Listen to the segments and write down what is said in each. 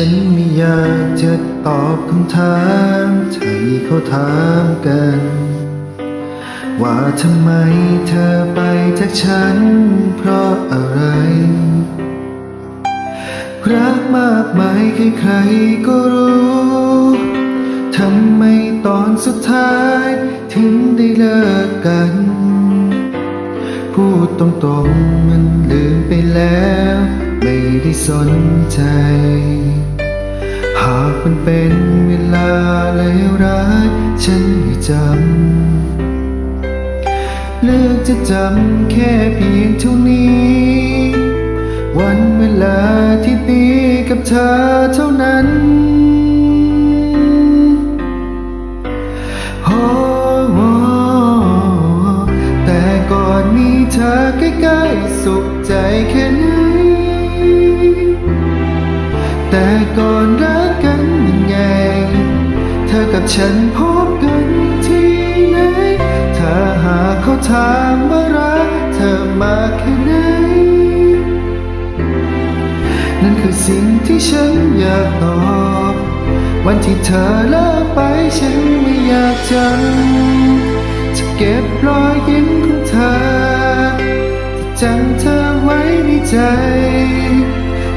ันไม่อยากจะตอบคำถามที่เขาถามกัน ว่าทำไมเธอไปจากฉันเพราะอะไร รักมากมายใครๆก็รู้ทำไมตอนสุดท้ายถึงได้เลิกกัน พูดตรงๆมันลืมไปแล้ว ไม่ได้สนใจากมันเป็นเวลาเลวร้ายฉันให้จำ เลือกจะจำแค่เพียงเท่านี้ วันเวลาที่ดีกับเธอเท่านั้นโอ้โอ้แต่ก่อนมีเธอใกล้ๆสุขใจแค่ไหนแต่ก่อนรัก กับฉันพบกันที่ไหน ถ้าหากเขาถามว่ารักเธอมากแค่ไหน นั่นคือสิ่งที่ฉันอยากตอบ วันที่เธอเลิกไปฉันไม่อยากจำจะเก็บรอยยิ้มของเธอจะจำเธอไว้ในใจ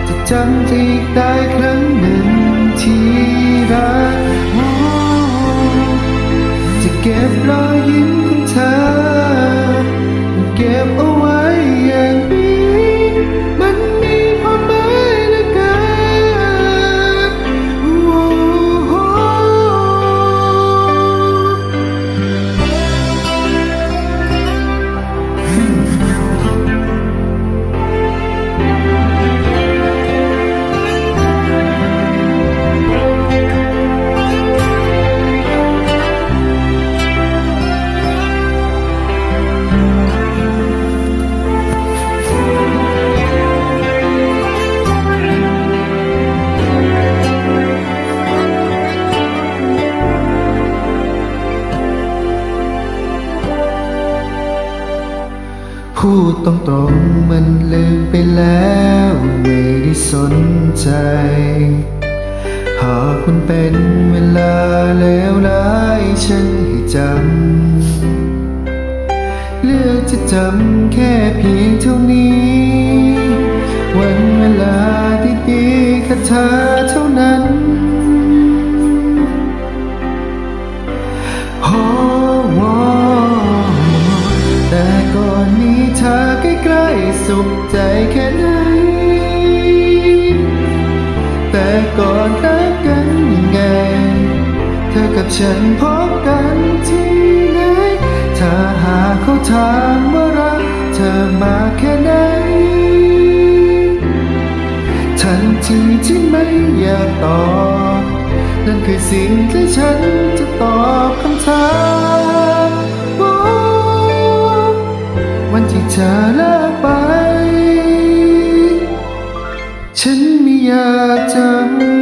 จะจำที่ได้ครั้ง เก็บรอยยิ้มของเธอ พูดตรงๆมันลืมไปแล้วไม่ได้สนใจ หากมันเป็นเวลาแล้วร้ายฉันให้จำ เลือกจะจำแค่เพียงเท่านี้ วันเวลาที่ดีกับเธอเท่านั้น สุขใจแค่ไหน แต่ก่อนรักกันยังไง เธอกับฉันพบกันที่ไหน ถ้าหาเขาถามว่ารักเธอมาแค่ไหน ทันทีที่ไม่อยากตอบ นั่นคือสิ่งที่ฉันจะตอบคำถามวันที่เธอเลิกไป ฉันไม่อยากจำ